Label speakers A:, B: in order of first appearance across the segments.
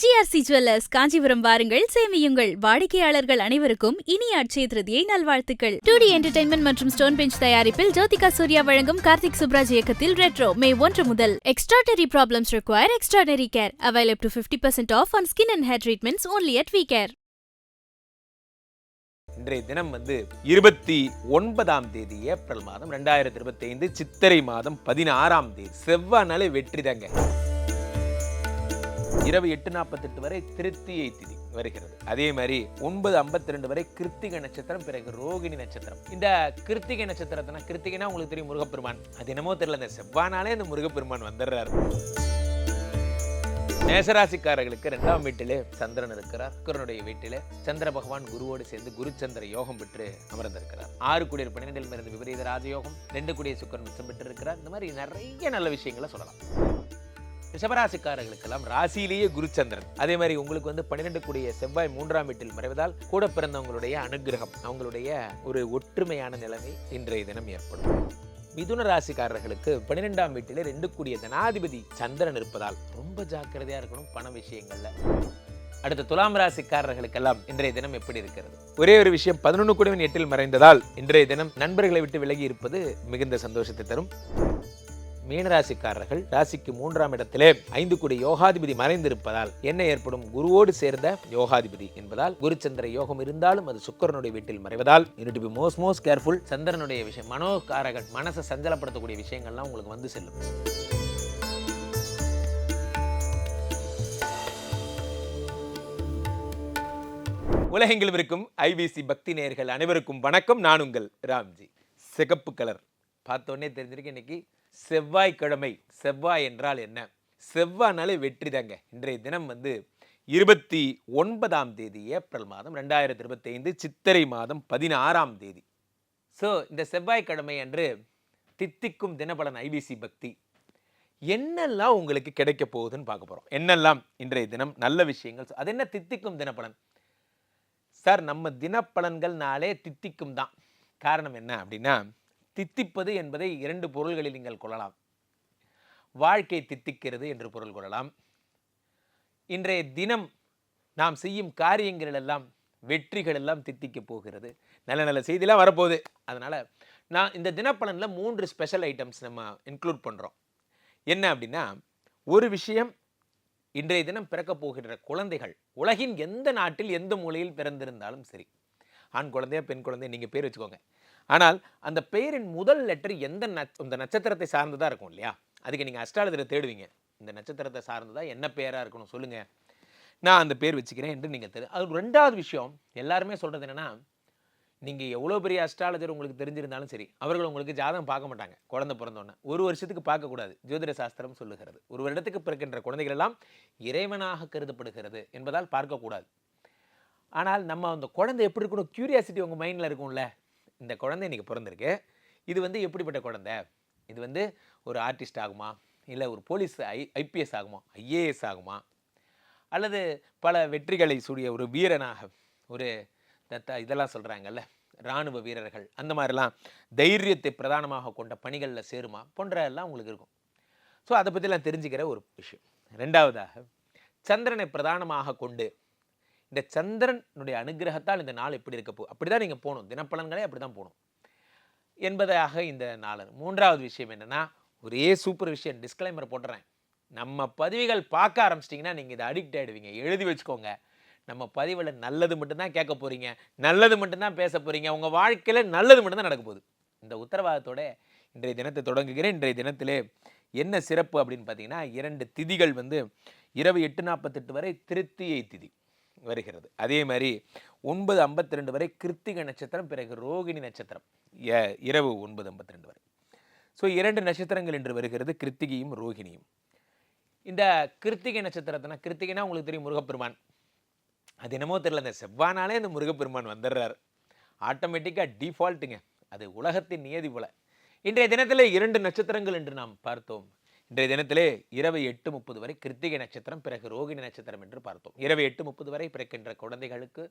A: GRC jewellers Kanchipuram வாருங்கள். சேமியுங்கள். வாடிக்கையாளர்கள் அனைவருக்கும் இனிய அட்சய திருதியை நல்வாழ்த்துக்கள். டூ டி என்டர்டைன்மெண்ட் மற்றும் ஸ்டோன் பெஞ்ச் தயாரிப்பில் ஜோதிகா சூர்யா வழங்கும் கார்த்திக் சுப்ராஜ் இயக்கத்தில் ரெட்ரோ மே ஒன்று முதல். Extraordinary problems require extraordinary care avail up to 50% percent off on skin and hair treatments only at we care
B: இன்றைய தினம் வந்து இருபத்தி ஒன்பதாம் தேதி ஏப்ரல் மாதம் ரெண்டாயிரத்தி இருபத்தி ஐந்து சித்திரை மாதம் பதினாறாம் தேதி. செவ்வாய் நாளே வெற்றி தாங்க. இரவு எட்டு நாற்பத்தெட்டு வரை திருத்தியை திதி வருகிறது. அதே மாதிரி ஒன்பது ஐம்பத்தி ரெண்டு வரை கிருத்திகை நட்சத்திரம் பிறகு ரோகிணி நட்சத்திரம். இந்த கிருத்திகை நட்சத்திரத்தினா கிருத்திகைனா உங்களுக்கு தெரியும் முருகப்பெருமான். அது என்னமோ தெரியல இந்த செவ்வானாலே இந்த முருகப்பெருமான் வந்துடுறாரு. மேசராசிக்காரர்களுக்கு இரண்டாம் வீட்டிலே சந்திரன் இருக்கிறார். சுக்கரனுடைய வீட்டிலே சந்திர பகவான் குருவோடு சேர்ந்து குருச்சந்திர யோகம் பெற்று அமர்ந்திருக்கிறார். ஆறு குடியர் பன்னிரெண்டில் இருந்து விபரீத ராஜயோகம் ரெண்டு குடிய சுக்கரன் மிச்சம் பெற்று இருக்கிறார் இந்த மாதிரி நிறைய நல்ல விஷயங்களை சொல்லலாம். ரிஷபராசிக்காரர்களுக்கெல்லாம் ராசியிலேயே குருச்சந்திரன். அதே மாதிரி உங்களுக்கு வந்து பன்னிரெண்டு கூடிய செவ்வாய் மூன்றாம் வீட்டில் மறைவதால் கூட பிறந்தவங்களுடைய அனுகிரகம் அவங்களுடைய ஒரு ஒற்றுமையான நிலைமை இன்றைய தினம் ஏற்படும். மிதுன ராசிக்காரர்களுக்கு பன்னிரெண்டாம் வீட்டிலே ரெண்டு கூடிய தனாதிபதி சந்திரன் இருப்பதால் ரொம்ப ஜாக்கிரதையா இருக்கணும் பண விஷயங்கள்ல. அடுத்த துலாம் ராசிக்காரர்களுக்கெல்லாம் இன்றைய தினம் எப்படி இருக்கிறது? ஒரே ஒரு விஷயம் பதினொன்று கூடவன் எட்டில் மறைந்ததால் இன்றைய தினம் நண்பர்களை விட்டு விலகி இருப்பது மிகுந்த சந்தோஷத்தை தரும். மீனராசிக்காரர்கள் ராசிக்கு மூன்றாம் இடத்திலே ஐந்து கோடி யோகாதிபதி மறைந்திருப்பதால் என்ன ஏற்படும் குருவோடு சேர்ந்த யோகாதிபதி என்பதால் குருச்சந்திர யோகம் இருந்தாலும் அது சுக்கரனுடைய வீட்டில் மறைவதால் you need be most most careful. சந்திரனுடைய விஷயம் மனோகாரகன் மனசை சஞ்சலப்படுத்தக்கூடிய விஷயங்கள்லாம் உங்களுக்கு வந்து செல்லும். உலகெங்கிலும் இருக்கும் ஐபிசி பக்தி நேயர்கள் அனைவருக்கும் வணக்கம். நான் உங்கள் ராம்ஜி. சிகப்பு கலர். பார்த்தோன்னே தெரிஞ்சிருக்கு இன்னைக்கு செவ்வாய்க்கிழமை செவ்வாய் என்றால் என்ன? செவ்வாய்னாலே வெற்றி தாங்க. இன்றைய தினம் வந்து இருபத்தி ஒன்பதாம் தேதி ஏப்ரல் மாதம் ரெண்டாயிரத்தி இருபத்தைந்து சித்திரை மாதம் பதினாறாம் தேதி. ஸோ இந்த செவ்வாய்க்கிழமை அன்று தித்திக்கும் தினபலன் ஐபிசி பக்தி. என்னெல்லாம் உங்களுக்கு கிடைக்க போகுதுன்னு பார்க்க போகிறோம் என்னெல்லாம் இன்றைய தினம் நல்ல விஷயங்கள்? அது என்ன தித்திக்கும் தினப்பலன் சார் நம்ம தினப்பலன்கள்னாலே தித்திக்கும் தான். காரணம் என்ன அப்படின்னா தித்திப்பது என்பதை இரண்டு பொருள்களில் நீங்கள் கொள்ளலாம். வாழ்க்கை தித்திக்கிறது என்று பொருள் கொள்ளலாம். இன்றைய தினம் நாம் செய்யும் காரியங்கள் எல்லாம் வெற்றிகள் எல்லாம் தித்திக்க போகிறது. நல்ல நல்ல செய்திலாம் வரப்போகுது. அதனால் நான் இந்த தினப்பலனில் மூன்று ஸ்பெஷல் ஐட்டம்ஸ் நம்ம இன்க்ளூட் பண்ணுறோம் என்ன அப்படின்னா ஒரு விஷயம் இன்றைய தினம் பிறக்கப் போகின்ற குழந்தைகள் உலகின் எந்த நாட்டில் எந்த மூலையில் பிறந்திருந்தாலும் சரி ஆண் குழந்தையா பெண் குழந்தைய நீங்கள் பேர் வச்சுக்கோங்க. ஆனால் அந்த பெயரின் முதல் லெட்டர் எந்த நட்ச இந்த நட்சத்திரத்தை சார்ந்ததாக இருக்கும் இல்லையா? அதுக்கு நீங்கள் அஸ்ட்ராலஜரை தேடுவீங்க. இந்த நட்சத்திரத்தை சார்ந்ததாக என்ன பேராக இருக்கணும் சொல்லுங்கள் நான் அந்த பேர் வச்சுக்கிறேன் என்று நீங்கள் தெரு அது ரெண்டாவது விஷயம் எல்லாருமே சொல்கிறது என்னென்னா நீங்கள் எவ்வளோ பெரிய அஸ்ட்ராலஜர் உங்களுக்கு தெரிஞ்சிருந்தாலும் சரி அவர்கள் உங்களுக்கு ஜாதகம் பார்க்க மாட்டாங்க குழந்தை பிறந்தோன்னே. ஒரு வருஷத்துக்கு பார்க்கக்கூடாது ஜோதிட சாஸ்திரம் சொல்லுகிறது. ஒரு வருடத்துக்கு பிறக்கின்ற குழந்தைகள் எல்லாம் இறைவனாக கருதப்படுகிறது என்பதால் பார்க்கக்கூடாது. ஆனால் நம்ம அந்த குழந்தை எப்படி இருக்கணும் க்யூரியாசிட்டி உங்கள் மைண்டில் இருக்கும்ல? இந்த குழந்தை இன்றைக்கி பிறந்திருக்கு. இது வந்து எப்படிப்பட்ட குழந்தை? இது வந்து ஒரு ஆர்டிஸ்ட் ஆகுமா? இல்லை ஒரு போலீஸ் ஐ ஐபிஎஸ் ஆகுமா? ஐஏஎஸ் ஆகுமா? அல்லது பல வெற்றிகளை சூடிய ஒரு வீரனாக ஒரு தத்தா இதெல்லாம் சொல்கிறாங்கல்ல இராணுவ வீரர்கள் அந்த மாதிரிலாம் தைரியத்தை பிரதானமாக கொண்ட பணிகளில் சேருமா? போன்ற எல்லாம் உங்களுக்கு இருக்கும். ஸோ அதை பற்றிலாம் தெரிஞ்சுக்கிற ஒரு விஷயம். ரெண்டாவதாக சந்திரனை பிரதானமாக கொண்டு இந்த சந்திரனுடைய அனுகிரகத்தால் இந்த நாள் எப்படி இருக்க போ அப்படி தான் நீங்கள் போகணும் தினப்பலன்களே அப்படி தான் போகணும் என்பதாக இந்த நாள். மூன்றாவது விஷயம் என்னென்னா ஒரே சூப்பர் விஷயம் டிஸ்க்ளைமர் போட்டுறேன். நம்ம பதிவுகள் பார்க்க ஆரம்பிச்சிட்டிங்கன்னா நீங்கள் இதை அடிக்ட் ஆகிடுவீங்க எழுதி வச்சுக்கோங்க. நம்ம பதிவில் நல்லது மட்டும்தான் கேட்க போகிறீங்க நல்லது மட்டும்தான் பேச போகிறீங்க உங்கள் வாழ்க்கையில் நல்லது மட்டும்தான் நடக்க போகுது. இந்த உத்தரவாதத்தோட இன்றைய தினத்தை தொடங்குகிறேன். இன்றைய தினத்திலே என்ன சிறப்பு அப்படின்னு பார்த்தீங்கன்னா இரண்டு திதிகள் வந்து இரவு எட்டு நாற்பத்தெட்டு வரை திருத்தியை திதி. வருகிறது. அதே மாதிரி ஒன்பது ஐம்பத்தி ரெண்டு வரை கிருத்திகை நட்சத்திரம் பிறகு ரோகிணி நட்சத்திரம். எ- இரவு ஒன்பது ஐம்பத்தி ரெண்டு வரை. ஸோ இரண்டு நட்சத்திரங்கள் என்று வருகிறது கிருத்திகையும் ரோகிணியும். இந்த கிருத்திகை நட்சத்திரத்தினா கிருத்திகைனா உங்களுக்கு தெரியும் முருகப்பெருமான். அது என்னமோ தெரியல இந்த செவ்வானாலே இந்த முருகப்பெருமான் வந்துடுறார். ஆட்டோமேட்டிக்காக டிஃபால்ட்டுங்க அது உலகத்தின் நியதி போல. இன்றைய தினத்தில் இரண்டு நட்சத்திரங்கள் என்று நாம் பார்த்தோம். இன்றைய தினத்திலே இரவு எட்டு முப்பது வரை கிருத்திகை நட்சத்திரம் பிறகு ரோகிணி நட்சத்திரம் என்று பார்த்தோம். இரவு எட்டு முப்பது வரை பிறக்கின்ற குழந்தைகளுக்கு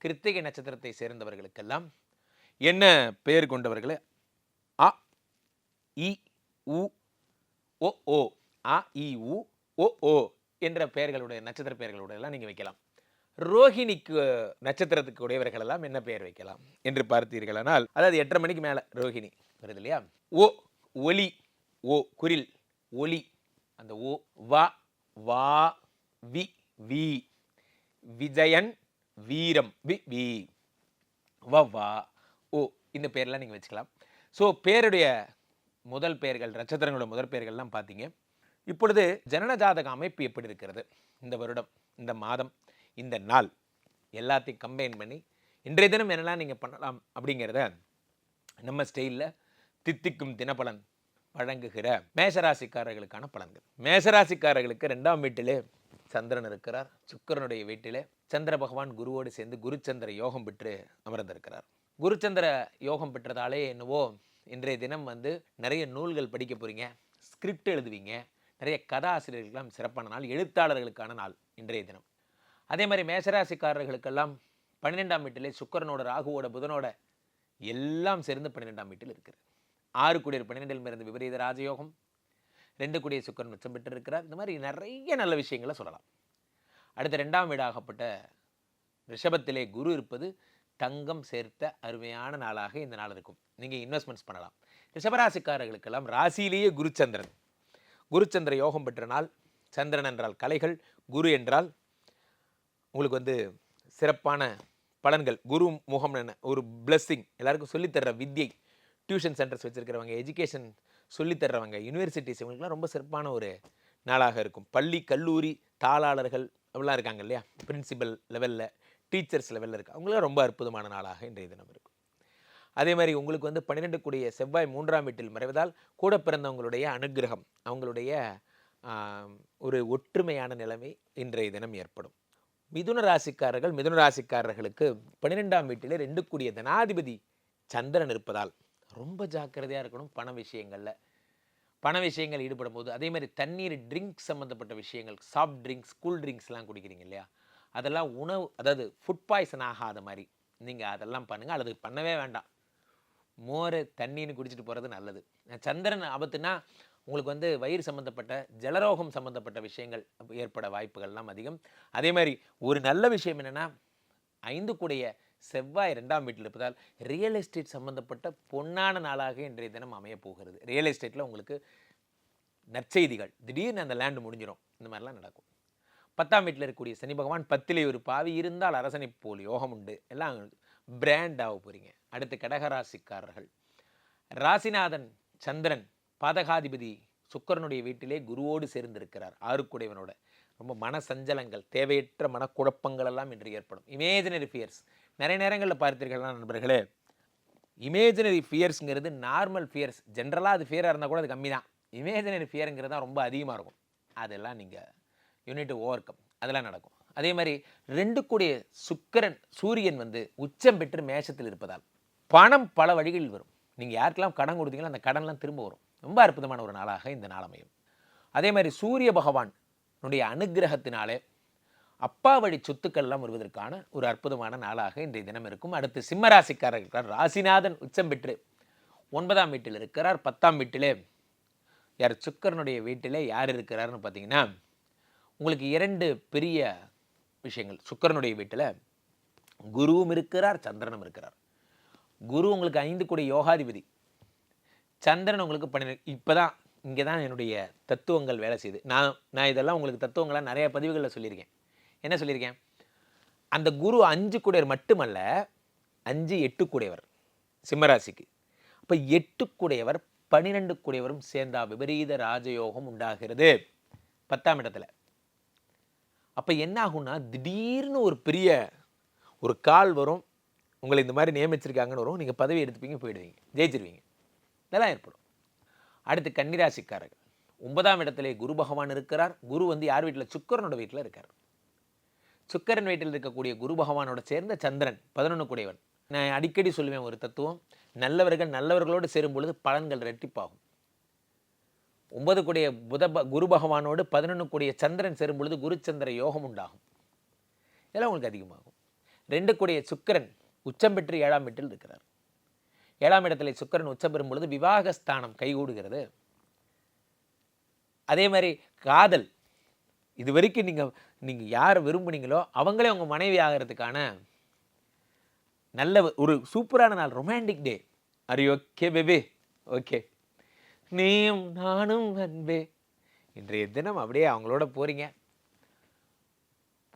B: கிருத்திகை நட்சத்திரத்தை சேர்ந்தவர்களுக்கெல்லாம் என்ன பெயர் கொண்டவர்களே? அ இ உ ஓ ஓ. அ இ உ ஓ ஓ என்ற பெயர்களுடைய நட்சத்திர பெயர்களுடைய எல்லாம் நீங்கள் வைக்கலாம் ரோஹிணிக்கு நட்சத்திரத்துக்கு உடையவர்கள் எல்லாம் என்ன பெயர் வைக்கலாம் என்று பார்த்தீர்களானால் அதாவது எட்டரை மணிக்கு மேலே ரோஹிணி வருது இல்லையா? ஓ ஒலி ஓ குரில் ஒலி அந்த ஓ வ வா வி வி. விஜயன் வீரம் வி வி. வ வா ஓ இந்த பேர்லாம் நீங்கள் வச்சுக்கலாம். ஸோ பேருடைய முதல் பெயர்கள் நட்சத்திரங்களோட முதல் பெயர்கள்லாம் பார்த்தீங்க இப்பொழுது ஜனன ஜாதக அமைப்பு எப்படி இருக்கிறது? இந்த வருடம் இந்த மாதம் இந்த நாள் எல்லாத்தையும் கம்பைன் பண்ணி இன்றைய தினம் என்னெல்லாம் நீங்கள் பண்ணலாம் அப்படிங்கிறத நம்ம ஸ்டைலில் தித்திக்கும் தினபலன் வழங்குகிற மேஷராசிக்காரர்களுக்கான பலன்கள். மேஷராசிக்காரர்களுக்கு ரெண்டாம் வீட்டிலே சந்திரன் இருக்கிறார். சுக்கிரனுடைய வீட்டிலே சந்திர பகவான் குருவோடு சேர்ந்து குருச்சந்திர யோகம் பெற்று அமர்ந்திருக்கிறார். குருச்சந்திர யோகம் பெற்றதாலே என்னவோ இன்றைய தினம் வந்து நிறைய நூல்கள் படிக்க போறீங்க ஸ்கிரிப்ட் எழுதுவீங்க நிறைய கதாசிரியர்களுக்கெல்லாம் சிறப்பான நாள் எழுத்தாளர்களுக்கான நாள் இன்றைய தினம். அதே மாதிரி மேசராசிக்காரர்களுக்கெல்லாம் பன்னிரெண்டாம் வீட்டிலே சுக்கரனோட ராகுவோட புதனோட எல்லாம் சேர்ந்து பன்னிரெண்டாம் வீட்டில் இருக்குது ஆறு குடியர் பன்னிரெண்டில் இருந்து விபரீத ராஜயோகம் ரெண்டு குடிய சுக்கரன் உச்சம் பெற்று இருக்கிறார் இந்த மாதிரி நிறைய நல்ல விஷயங்களை சொல்லலாம். அடுத்த ரெண்டாம் வீடாகப்பட்ட ரிஷபத்திலே குரு இருப்பது தங்கம் சேர்த்த அருமையான நாளாக இந்த நாள் இருக்கும். நீங்கள் இன்வெஸ்ட்மெண்ட்ஸ் பண்ணலாம். ரிஷபராசிக்காரர்களுக்கெல்லாம் ராசியிலேயே குருச்சந்திரன். குருச்சந்திர யோகம் பெற்ற நாள் சந்திரன் என்றால் கலைகள் குரு என்றால் உங்களுக்கு வந்து சிறப்பான பலன்கள். குரு முகம் என்ன? ஒரு பிளஸ்ஸிங் எல்லாருக்கும் சொல்லித்தர்ற வித்யை டியூஷன் சென்டர்ஸ் வச்சுருக்கிறவங்க எஜுகேஷன் சொல்லித்தர்றவங்க யூனிவர்சிட்டிஸ் இவங்களுக்குலாம் ரொம்ப சிறப்பான ஒரு நாளாக இருக்கும். பள்ளி கல்லூரி தாளாளர்கள் அப்படிலாம் இருக்காங்க இல்லையா? பிரின்சிபல் லெவலில் டீச்சர்ஸ் லெவலில் இருக்கு அவங்களாம் ரொம்ப அற்புதமான நாளாக இன்றைய தினம் இருக்கும். அதே மாதிரி உங்களுக்கு வந்து பன்னிரெண்டு கூடிய செவ்வாய் மூன்றாம் வீட்டில் மறைவதால் கூட பிறந்தவங்களுடைய அனுக்கிரகம் அவங்களுடைய ஒரு ஒற்றுமையான நிலைமை இன்றைய தினம் ஏற்படும். மிதுன ராசிக்காரர்கள் மிதுன ராசிக்காரர்களுக்கு பன்னிரெண்டாம் வீட்டிலே ரெண்டு கூடிய தனாதிபதி சந்திரன் இருப்பதால் ரொம்ப ஜாக்கிரதையாக இருக்கணும் பண விஷயங்களில். பண விஷயங்கள் ஈடுபடும் போது அதே மாதிரி தண்ணீர் ட்ரிங்க் சம்மந்தப்பட்ட விஷயங்கள் சாஃப்ட் ட்ரிங்க்ஸ் கூல் ட்ரிங்க்ஸ்லாம் குடிக்கிறீங்க இல்லையா? அதெல்லாம் உணவு அதாவது ஃபுட் பாய்சன் ஆகாத மாதிரி நீங்கள் அதெல்லாம் பண்ணுங்கள் அல்லது பண்ணவே வேண்டாம். மோர் தண்ணின்னு குடிச்சிட்டு போகிறது நல்லது. சந்திரன் ஆபத்துனா உங்களுக்கு வந்து வயிறு சம்மந்தப்பட்ட ஜலரோகம் சம்மந்தப்பட்ட விஷயங்கள் ஏற்பட வாய்ப்புகள்லாம் அதிகம். அதே மாதிரி ஒரு நல்ல விஷயம் என்னென்னா ஐந்து கூடைய செவ்வாய் ரெண்டாம் வீட்டில் இருப்பதால் ரியல் எஸ்டேட் சம்மந்தப்பட்ட பொன்னான நாளாக இன்றைய தினம் அமையப் போகிறது. ரியல் எஸ்டேட்டில் உங்களுக்கு நற்செய்திகள். திடீர்னு அந்த லேண்டு முடிஞ்சிடும் இந்த மாதிரிலாம் நடக்கும். பத்தாம் வீட்டில் இருக்கக்கூடிய சனி பகவான் பத்திலே ஒரு பாவி இருந்தால் அரசனை போல் யோகம் உண்டு. எல்லாம் பிராண்ட் ஆக போகிறீங்க அடுத்து கடகராசிக்காரர்கள். ராசிநாதன் சந்திரன் பாதகாதிபதி சுக்கரனுடைய வீட்டிலே குருவோடு சேர்ந்திருக்கிறார். ஆறுக்குடையவனோட. ரொம்ப மன சஞ்சலங்கள் தேவையற்ற மனக்குழப்பங்கள் எல்லாம் இன்று ஏற்படும். இமேஜினரி ஃபியர்ஸ் நிறைய நேரங்களில் பார்த்தீர்கள்னா நண்பர்களே. இமேஜினரி ஃபியர்ஸுங்கிறது நார்மல் ஃபியர்ஸ் ஜென்ரலாக அது ஃபியராக இருந்தால் கூட அது கம்மி தான் இமேஜினரி ஃபியருங்கிறது தான் ரொம்ப அதிகமாக இருக்கும். அதெல்லாம் நீங்கள் யூனிட் ஓவர் கம் அதெல்லாம் நடக்கும். அதே மாதிரி ரெண்டு கூடிய சுக்கிரன் சூரியன் வந்து உச்சம் பெற்று மேஷத்தில் இருப்பதால் பணம் பல வழிகளில் வரும். நீங்கள் யாருக்கெல்லாம் கடன் கொடுத்தீங்களோ அந்த கடன்லாம் திரும்ப வரும். ரொம்ப அற்புதமான ஒரு நாளாக இந்த நாள் அமையும். அதே மாதிரி சூரிய பகவானுடைய அனுகிரகத்தினாலே அனுக்கிரகத்தினாலே அப்பா வழி சொத்துக்கள்லாம் வருவதற்கான ஒரு அற்புதமான நாளாக இன்றைய தினம் இருக்கும். அடுத்து சிம்மராசிக்காரர்கள் ராசிநாதன் உச்சம் பெற்று ஒன்பதாம் வீட்டில் இருக்கிறார். பத்தாம் வீட்டிலே யார் சுக்கரனுடைய வீட்டிலே யார் இருக்கிறாருன்னு பார்த்தீங்கன்னா உங்களுக்கு இரண்டு பெரிய விஷயங்கள். சுக்கிரனுடைய வீட்டில் குருவும் இருக்கிறார் சந்திரனும் இருக்கிறார். குரு உங்களுக்கு ஐந்து கூடிய யோகாதிபதி. சந்திரன் உங்களுக்கு பன்னிரெண்டு இப்போ தான் இங்கே தான் என்னுடைய தத்துவங்கள் வேலை செய்யுது. நான் நான் இதெல்லாம் உங்களுக்கு தத்துவங்களாக நிறைய பதிவுகளில் சொல்லியிருக்கேன். என்ன சொல்லியிருக்கேன்? அந்த குரு அஞ்சு கூடையர் மட்டுமல்ல அஞ்சு எட்டு கூடையவர் சிம்மராசிக்கு. அப்போ எட்டு கூடையவர் பன்னிரெண்டு கூடையவரும் சேர்ந்தா விபரீத ராஜயோகம் உண்டாகிறது. பத்தாம் இடத்துல. அப்போ என்ன ஆகும்னா திடீர்னு ஒரு பெரிய ஒரு கால் வரும் உங்களை இந்த மாதிரி நியமிச்சிருக்காங்கன்னு வரும் நீங்கள் பதவி எடுத்துப்பீங்க போயிடுவீங்க ஜெயிச்சிருவீங்க. இதெல்லாம் ஏற்படும். அடுத்து கன்னிராசிக்காரர்கள். ஒன்பதாம் இடத்துல குரு பகவான் இருக்கிறார். குரு வந்து யார் வீட்டில்? சுக்கரனோட வீட்டில் இருக்கார். சுக்கரன் வீட்டில் இருக்கக்கூடிய குரு பகவானோட சேர்ந்த சந்திரன் பதினொன்று கூடையவன் நான் அடிக்கடி சொல்லுவேன் ஒரு தத்துவம் நல்லவர்கள் நல்லவர்களோடு சேரும் பொழுது பலன்கள் ரெட்டிப்பாகும் ஒன்பது கூடிய புத ப- குரு பகவானோடு பதினொன்று கூடிய சந்திரன் சேரும் பொழுது குருச்சந்திர யோகம் உண்டாகும். இதெல்லாம் உங்களுக்கு அதிகமாகும். ரெண்டு கூடிய சுக்கிரன் உச்சம் பெற்று ஏழாம் வீட்டில் இருக்கிறார். ஏழாம் இடத்துல சுக்கிரன் உச்சம் பெறும் பொழுது விவாகஸ்தானம் கைகூடுகிறது. அதே மாதிரி காதல் இது வரைக்கும் நீங்கள் நீங்கள் யாரை விரும்புனீங்களோ அவங்களே உங்கள் மனைவி ஆகிறதுக்கான நல்ல ஒரு சூப்பரான நாள் ரொமான்டிக் டே அரி ஓகே பேபி ஓகே நீயும் நானும் அன்பே. இன்றைய தினம் அப்படியே அவங்களோட போகிறீங்க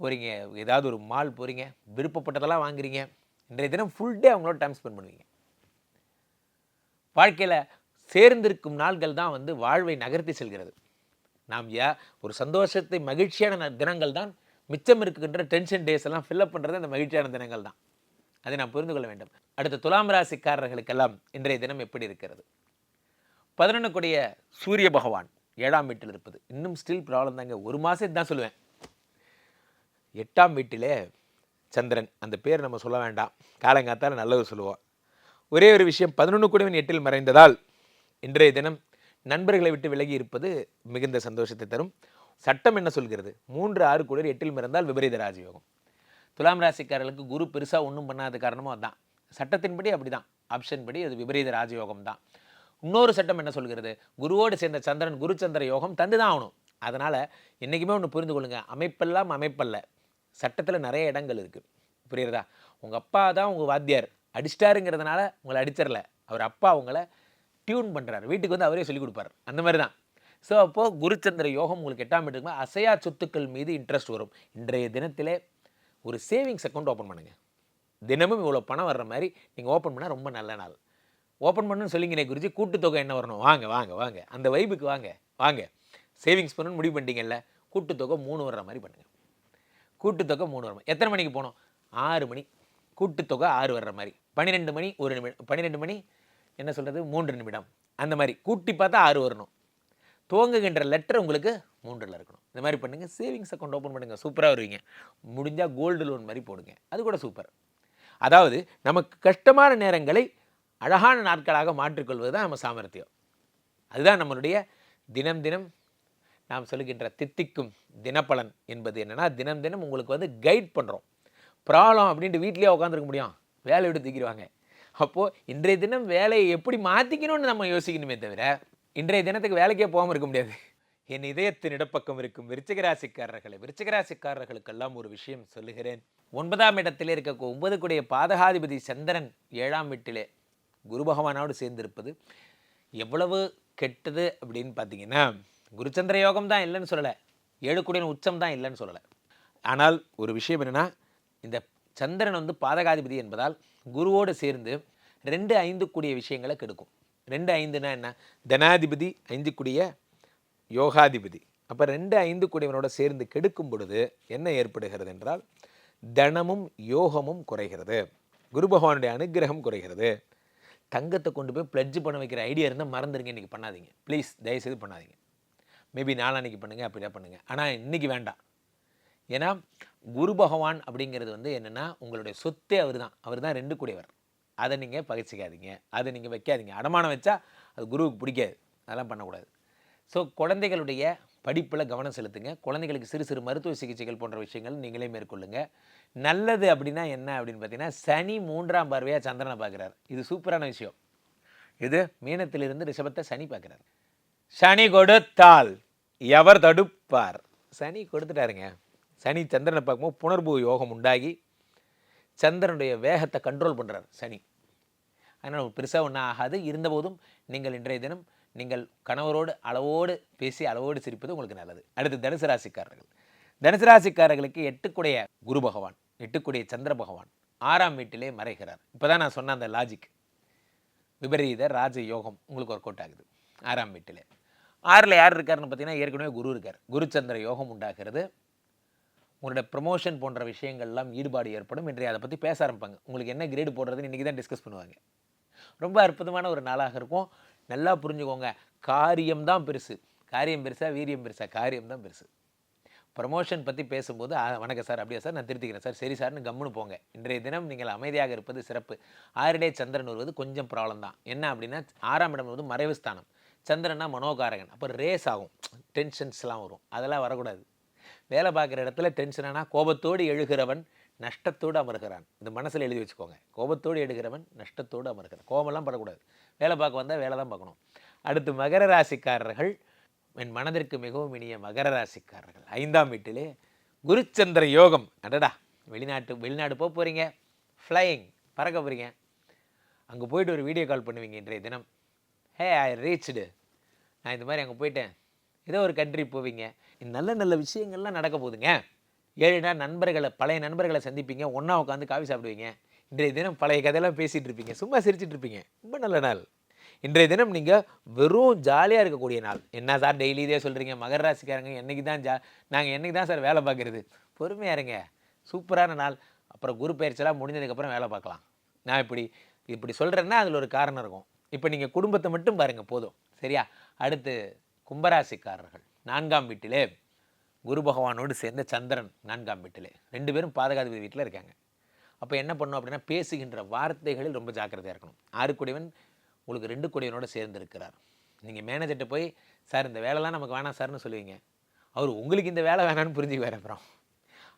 B: போகிறீங்க ஏதாவது ஒரு மால் போகிறீங்க விருப்பப்பட்டதெல்லாம் வாங்குறீங்க. இன்றைய தினம் ஃபுல் டே அவங்களோட டைம் ஸ்பெண்ட் பண்ணுவீங்க. வாழ்க்கையில் சேர்ந்திருக்கும் நாள்கள் தான் வந்து வாழ்வை நகர்த்தி செல்கிறது. நாம் யா ஒரு சந்தோஷத்தை மகிழ்ச்சியான தினங்கள் தான் மிச்சம் இருக்கின்ற டென்ஷன் டேஸ் எல்லாம் ஃபில்அப் பண்ணுறது அந்த மகிழ்ச்சியான தினங்கள் தான் அதை நாம் புரிந்து கொள்ள வேண்டும். அடுத்த துலாம் ராசிக்காரர்களுக்கெல்லாம் இன்றைய தினம் எப்படி இருக்கிறது? பதினொன்றுக்குடைய சூரிய பகவான் ஏழாம் வீட்டில் இருப்பது. இன்னும் ஸ்டில் ப்ராப்ளம் தாங்க. ஒரு மாதம் தான் சொல்லுவேன். எட்டாம் வீட்டிலே சந்திரன் அந்த பேர் நம்ம சொல்ல வேண்டாம். காலங்காத்தால் நல்லது சொல்லுவோம். ஒரே ஒரு விஷயம் பதினொன்று கூடவன் எட்டில் மறைந்ததால் இன்றைய தினம் நண்பர்களை விட்டு விலகி இருப்பது மிகுந்த சந்தோஷத்தை தரும். சட்டம் என்ன சொல்கிறது? மூன்று ஆறு குளிர் எட்டில் மிறந்தால் விபரீத ராஜயோகம். துலாம் ராசிக்காரர்களுக்கு குரு பெருசாக ஒன்றும் பண்ணாத காரணமும் அதுதான் சட்டத்தின்படி அப்படிதான். ஆப்ஷன் படி அது விபரீத ராஜயோகம் தான் இன்னொரு சட்டம் என்ன சொல்கிறது? குருவோடு சேர்ந்த சந்திரன் குருச்சந்திர யோகம் தந்து தான் ஆகணும். அதனால் என்றைக்குமே ஒன்று புரிந்து கொள்ளுங்கள் அமைப்பெல்லாம் அமைப்பல்ல. சட்டத்தில் நிறைய இடங்கள் இருக்குது புரியுறதா உங்கள் அப்பா தான் உங்கள் வாத்தியார். அடிச்சிட்டாருங்கிறதுனால உங்களை அடிச்சிடல. அவர் அப்பா உங்களை டியூன் பண்ணுறாரு வீட்டுக்கு வந்து அவரே சொல்லிக் கொடுப்பார். அந்த மாதிரி தான் ஸோ அப்போது குருச்சந்திர யோகம் உங்களுக்கு எட்டாம் வீட்டுக்கு அசையா சொத்துக்கள் மீது இன்ட்ரெஸ்ட் வரும். இன்றைய தினத்திலே ஒரு சேவிங்ஸ் அக்கௌண்ட் ஓப்பன் பண்ணுங்கள் தினமும் இவ்வளோ பணம் வர்ற மாதிரி நீங்கள் ஓப்பன் பண்ணால் ரொம்ப நல்ல நாள். ஓப்பன் பண்ணுன்னு சொல்லிங்கனே குருஜி கூட்டுத்தொகை என்ன வரணும்? வாங்க வாங்க வாங்க. அந்த வைபுக்கு வாங்க வாங்க. சேவிங்ஸ் பண்ணணும்னு முடிவு பண்ணிட்டீங்கல்ல கூட்டுத்தொகை மூணு வர்ற மாதிரி பண்ணுங்கள் கூட்டுத்தொகை மூணு வர மாதிரி. எத்தனை மணிக்கு போகணும்? ஆறு மணி. கூட்டுத்தொகை ஆறு வர்ற மாதிரி. பன்னிரெண்டு மணி ஒரு நிமிடம் பன்னிரெண்டு மணி என்ன சொல்கிறது மூன்று நிமிடம். அந்த மாதிரி. கூட்டி பார்த்தா ஆறு வரணும். துவங்குகின்ற லெட்டர் உங்களுக்கு மூன்றில் இருக்கணும். இந்த மாதிரி பண்ணுங்கள் சேவிங்ஸ் அக்கௌண்ட் ஓப்பன் பண்ணுங்கள் சூப்பராக வருவீங்க. முடிஞ்சால் கோல்டு லோன் மாதிரி போடுங்க. அது கூட சூப்பர் அதாவது நமக்கு கஷ்டமான நேரங்களை அழகான நாட்களாக மாற்றிக்கொள்வது தான் நம்ம சாமர்த்தியம். அதுதான் நம்மளுடைய தினம் தினம் நாம் சொல்லுகின்ற தித்திக்கும் தினப்பலன் என்பது என்னன்னா தினம் தினம் உங்களுக்கு வந்து கைட் பண்ணுறோம் ப்ராப்ளம் அப்படின்ட்டு வீட்லேயே உட்காந்துருக்க முடியும். வேலை விட்டு தூக்கிடுவாங்க. அப்போது இன்றைய தினம் வேலையை எப்படி மாற்றிக்கணும்னு நம்ம யோசிக்கணுமே தவிர இன்றைய தினத்துக்கு வேலைக்கே போகாமல் இருக்க முடியாது. என் இதயத்தின் இடப்பக்கம் இருக்கும் விருச்சிகராசிக்காரர்களை விருச்சிகராசிக்காரர்களுக்கெல்லாம் ஒரு விஷயம் சொல்லுகிறேன். ஒன்பதாம் இடத்திலே இருக்க ஒன்பது கூடிய பாதகாதிபதி சந்திரன் ஏழாம் வீட்டிலே குரு பகவானோடு சேர்ந்திருப்பது எவ்வளவு கெட்டது அப்படின்னு பார்த்தீங்கன்னா குருச்சந்திர யோகம் தான் இல்லைன்னு சொல்லலை. ஏழுக்குடியின் உச்சம் தான் இல்லைன்னு சொல்லலை. ஆனால் ஒரு விஷயம் என்னென்னா இந்த சந்திரன் வந்து பாதகாதிபதி என்பதால் குருவோடு சேர்ந்து ரெண்டு ஐந்து கூடிய விஷயங்களை கெடுக்கும். ரெண்டு ஐந்துனா என்ன? தனாதிபதி ஐந்து கூடிய யோகாதிபதி. அப்போ ரெண்டு ஐந்து கூடியவனோட சேர்ந்து கெடுக்கும் பொழுது என்ன ஏற்படுகிறது என்றால் தனமும் யோகமும் குறைகிறது. குரு பகவானுடைய அனுக்கிரகம் குறைகிறது. தங்கத்தை கொண்டு போய் பிளட்ஜ் பண்ண வைக்கிற ஐடியா இருந்தால் மறந்துடுங்க இன்றைக்கி பண்ணாதீங்க. ப்ளீஸ் தயவுசெய்து பண்ணாதீங்க. மேபி நாளான்னைக்கு பண்ணுங்கள் அப்படியா பண்ணுங்கள் ஆனால் இன்றைக்கி வேண்டாம். ஏன்னா குரு பகவான் அப்படிங்கிறது வந்து என்னென்னா உங்களுடைய சொத்தே அவர் தான் அவர் தான் ரெண்டு கூடியவர். அதை நீங்கள் பகிச்சிக்காதீங்க. அதை நீங்கள் வைக்காதீங்க. அடமானம் வச்சா அது குருவுக்கு பிடிக்காது. அதெல்லாம் பண்ணக்கூடாது. ஸோ குழந்தைகளுடைய படிப்பில் கவனம் செலுத்துங்க. குழந்தைகளுக்கு சிறு சிறு மருத்துவ சிகிச்சைகள் போன்ற விஷயங்கள் நீங்களே மேற்கொள்ளுங்க. நல்லது அப்படின்னா என்ன அப்படின்னு பார்த்தீங்கன்னா சனி மூன்றாம் பார்வையாக சந்திரனை பார்க்குறாரு. இது சூப்பரான விஷயம். இது மீனத்திலிருந்து ரிஷபத்தை சனி பார்க்குறாரு. சனி கொடுத்தால் எவர் தடுப்பார்? சனி கொடுத்துட்டாருங்க. சனி சந்திரனை பார்க்கும்போது புனர்பூ யோகம் உண்டாகி சந்திரனுடைய வேகத்தை கண்ட்ரோல் பண்ணுறார் சனி. அதனால் பெருசாக ஒன்றும் ஆகாது. இருந்தபோதும் நீங்கள் இன்றைய தினம் நீங்கள் கணவரோடு அளவோடு பேசி அளவோடு சிரிப்பது உங்களுக்கு நல்லது. அடுத்து தனுசு ராசிக்காரர்கள். தனுசு ராசிக்காரர்களுக்கு எட்டுக்குடைய குரு பகவான் எட்டுக்குடைய சந்திர பகவான் ஆறாம் வீட்டிலே மறைகிறார். இப்போ தான் நான் சொன்ன அந்த லாஜிக் விபரீத ராஜ யோகம் உங்களுக்கு ஒர்க் அவுட் ஆகுது. ஆறாம் வீட்டிலே. ஆறில் யார் இருக்காருன்னு பார்த்தீங்கன்னா ஏற்கனவே குரு இருக்கார். குருச்சந்திர யோகம் உண்டாகிறது. உங்களோட ப்ரொமோஷன் போன்ற விஷயங்கள்லாம் ஈடுபாடு ஏற்படும். இன்றைய அதை பற்றி பேச ஆரம்பிப்பாங்க. உங்களுக்கு என்ன கிரேடு போடுறதுன்னு இன்றைக்கி தான் டிஸ்கஸ் பண்ணுவாங்க. ரொம்ப அற்புதமான ஒரு நாளாக இருக்கும். நல்லா புரிஞ்சுக்கோங்க. காரியம் தான் பெருசு. காரியம் பெருசா வீரியம் பெருசா? காரியம் தான் பெருசு. ப்ரமோஷன் பற்றி பேசும்போது வணக்கம் சார். அப்படியா சார்? நான் திருத்திக்கிறேன் சார். சரி சார்னு கம்முன்னு போங்க. இன்றைய தினம் நீங்கள் அமைதியாக இருப்பது சிறப்பு. ஆறிடே சந்திரன் வருவது கொஞ்சம் ப்ராப்ளம் தான். என்ன அப்படின்னா ஆறாம் இடம் வந்து மறைவு ஸ்தானம். சந்திரனா மனோகாரகன். அப்போ ரேஸ் ஆகும். டென்ஷன்ஸ்லாம் வரும். அதெல்லாம் வரக்கூடாது. வேலை பார்க்குற இடத்துல டென்ஷனானா கோபத்தோடு எழுகிறவன் நஷ்டத்தோடு அமர்கிறான். இந்த மனசில் எழுதி வச்சுக்கோங்க. கோபத்தோடு எழுகிறவன் நஷ்டத்தோடு அமர்கிறான். கோபமெல்லாம் படக்கூடாது. வேலை பார்க்க வந்தால் வேலை தான் பார்க்கணும். அடுத்து மகர ராசிக்காரர்கள் என் மனதிற்கு மிகவும் இனிய மகர ராசிக்காரர்கள். ஐந்தாம் வீட்டிலே குருச்சந்திர யோகம். அடடா வெளிநாட்டு வெளிநாடு போக போகிறீங்க ஃப்ளையிங் பறக்க போகிறீங்க அங்கே போயிட்டு ஒரு வீடியோ கால் பண்ணுவீங்க இன்றைய தினம். ஹே ஐ ரீச்டு நான் இந்த மாதிரி அங்கே போயிட்டேன். ஏதோ ஒரு கண்ட்ரி போவீங்க. நல்ல நல்ல விஷயங்கள்லாம் நடக்க போகுதுங்க. ஏழு நாள் நண்பர்களை பழைய நண்பர்களை சந்திப்பீங்க. ஒன்றா உட்காந்து காஃபி சாப்பிடுவீங்க. இன்றைய தினம் பழைய கதையெல்லாம் பேசிகிட்டு இருப்பீங்க. சும்மா சிரிச்சிட்டு இருப்பீங்க. ரொம்ப நல்ல நாள். இன்றைய தினம் நீங்கள் வெறும் ஜாலியாக இருக்கக்கூடிய நாள். என்ன சார் டெய்லி இதே சொல்கிறீங்க மகர ராசிக்காரங்க என்றைக்கு தான் ஜா நாங்கள் என்னைக்கு தான் சார் வேலை பார்க்குறது? பொறுமையாக இருங்க. சூப்பரான நாள். அப்புறம் குரு பயிற்சியெல்லாம் முடிஞ்சதுக்கப்புறம் வேலை பார்க்கலாம். நான் இப்படி இப்படி சொல்கிறேன்னா அதில் ஒரு காரணம் இருக்கும். இப்போ நீங்கள் குடும்பத்தை மட்டும் பாருங்கள் போதும். சரியா? அடுத்து கும்பராசிக்காரர்கள். நான்காம் வீட்டிலே குரு பகவானோடு சேர்ந்த சந்திரன் நான்காம் வீட்டிலே. ரெண்டு பேரும் பாதுகாப்பு வீட்டில் இருக்காங்க. அப்போ என்ன பண்ணணும் அப்படின்னா பேசுகின்ற வார்த்தைகளில் ரொம்ப ஜாக்கிரதையாக இருக்கணும். ஆறு குடிவன் உங்களுக்கு ரெண்டு குடிவனோட சேர்ந்துருக்கிறார். நீங்கள் மேனேஜர்கிட்ட போய் சார் இந்த வேலைலாம் நமக்கு வேணாம் சார்னு சொல்லுவீங்க. அவர் உங்களுக்கு இந்த வேலை வேணான்னு புரிஞ்சுக்குவார் அப்புறம்.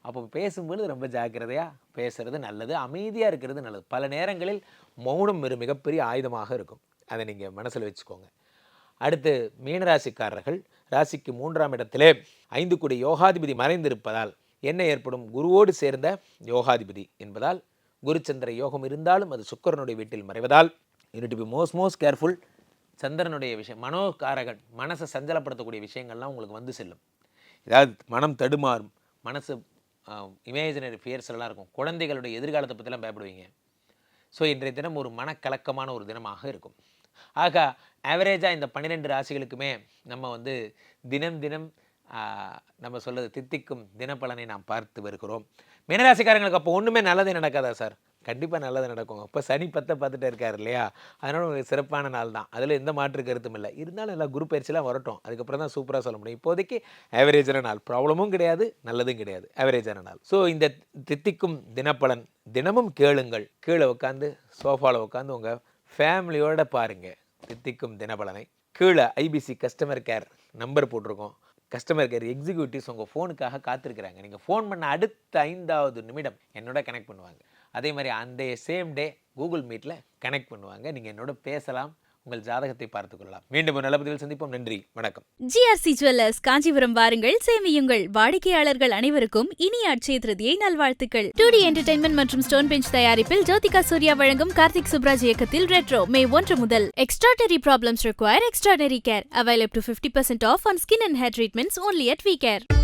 B: அப்போ பேசும்பொழுது ரொம்ப ஜாக்கிரதையாக பேசுறது நல்லது அமைதியாக இருக்கிறது நல்லது. பல நேரங்களில் மௌனம் ஒரு மிகப்பெரிய ஆயுதமாக இருக்கும். அதை நீங்கள் மனசில் வச்சுக்கோங்க. அடுத்து மீனராசிக்காரர்கள் ராசிக்கு மூன்றாம் இடத்திலே ஐந்து கோடி யோகாதிபதி மறைந்திருப்பதால் என்ன ஏற்படும்? குருவோடு சேர்ந்த யோகாதிபதி என்பதால் குருச்சந்திர யோகம் இருந்தாலும் அது சுக்கிரனுடைய வீட்டில் மறைவதால் you need to be most most careful சந்திரனுடைய விஷயம் மனோகாரகன் மனசை சஞ்சலப்படுத்தக்கூடிய விஷயங்கள்லாம் உங்களுக்கு வந்து செல்லும். ஏதாவது மனம் தடுமாறும் மனசு இமேஜினரி ஃபியர்ஸ் எல்லாம் இருக்கும். குழந்தைகளுடைய எதிர்காலத்தை பற்றிலாம் பயப்படுவீங்க. ஸோ இன்றைய தினம் ஒரு மனக்கலக்கமான ஒரு தினமாக இருக்கும். ஆக ஆவரேஜாக இந்த பன்னிரெண்டு ராசிகளுக்குமே நம்ம வந்து தினம் தினம் நம்ம சொல்கிறது தித்திக்கும் தினப்பலனை நாம் பார்த்து வருகிறோம். மீனராசிக்காரங்களுக்கு அப்போ ஒன்றுமே நல்லதே நடக்காதா சார் கண்டிப்பாக நல்லது நடக்கும். இப்போ சனி பத்தை பார்த்துட்டே இருக்கார் இல்லையா? அதனால உங்களுக்கு சிறப்பான நாள் தான். அதில் எந்த மாற்று கருத்தும் இல்லை. இருந்தாலும் எல்லாம் குரூப் பயிற்சிலாம் வரட்டும். அதுக்கப்புறம் தான் சூப்பராக சொல்ல முடியும். இப்போதைக்கு ஆவரேஜான நாள். ப்ராப்ளமும் கிடையாது நல்லதும் கிடையாது. ஆவரேஜான நாள். ஸோ இந்த தித்திக்கும் தினப்பலன் தினமும் கேளுங்கள். கீழே உட்காந்து சோஃபாவில் உட்காந்து உங்கள் ஃபேமிலியோட பாருங்க. தித்திக்கும் தினபலனை கீழே ஐபிசி கஸ்டமர் கேர் நம்பர் போட்டிருக்கோம். கஸ்டமர் கேர் எக்ஸிக்யூட்டிவ்ஸ் உங்கள் ஃபோனுக்காக காத்திருக்கிறாங்க. நீங்கள் ஃபோன் பண்ண அடுத்த ஐந்தாவது நிமிடம் என்னோட கனெக்ட் பண்ணுவாங்க. அதே மாதிரி அந்த சேம் டே கூகுள் மீட்டில் கனெக்ட் பண்ணுவாங்க. நீங்கள் என்னோட பேசலாம். உங்கள் ஜாதகத்தை பார்த்துக் கொள்ளலாம். மீண்டும் ஒரு நல்ல சந்திப்போம். நன்றி. வணக்கம்.
A: ஜிஆர்சி ஜுவல்லர்ஸ் காஞ்சிபுரம் வாருங்கள். சேமியுங்கள். வாடிக்கையாளர்கள் அனைவருக்கும் இனிய அட்சய திருதியை நல்வாழ்த்துக்கள். டூ டி என்டர்டைன்மெண்ட் மற்றும் ஸ்டோன் பெஞ்ச் தயாரிப்பில் ஜோதிகா சூர்யா வழங்கும் கார்த்திக் சுப்ராஜ் இயக்கத்தில் ரெட்ரோ மே ஒன்று முதல். Extraordinary problems require extraordinary care. Available to 50% off on skin and hair treatments only at we care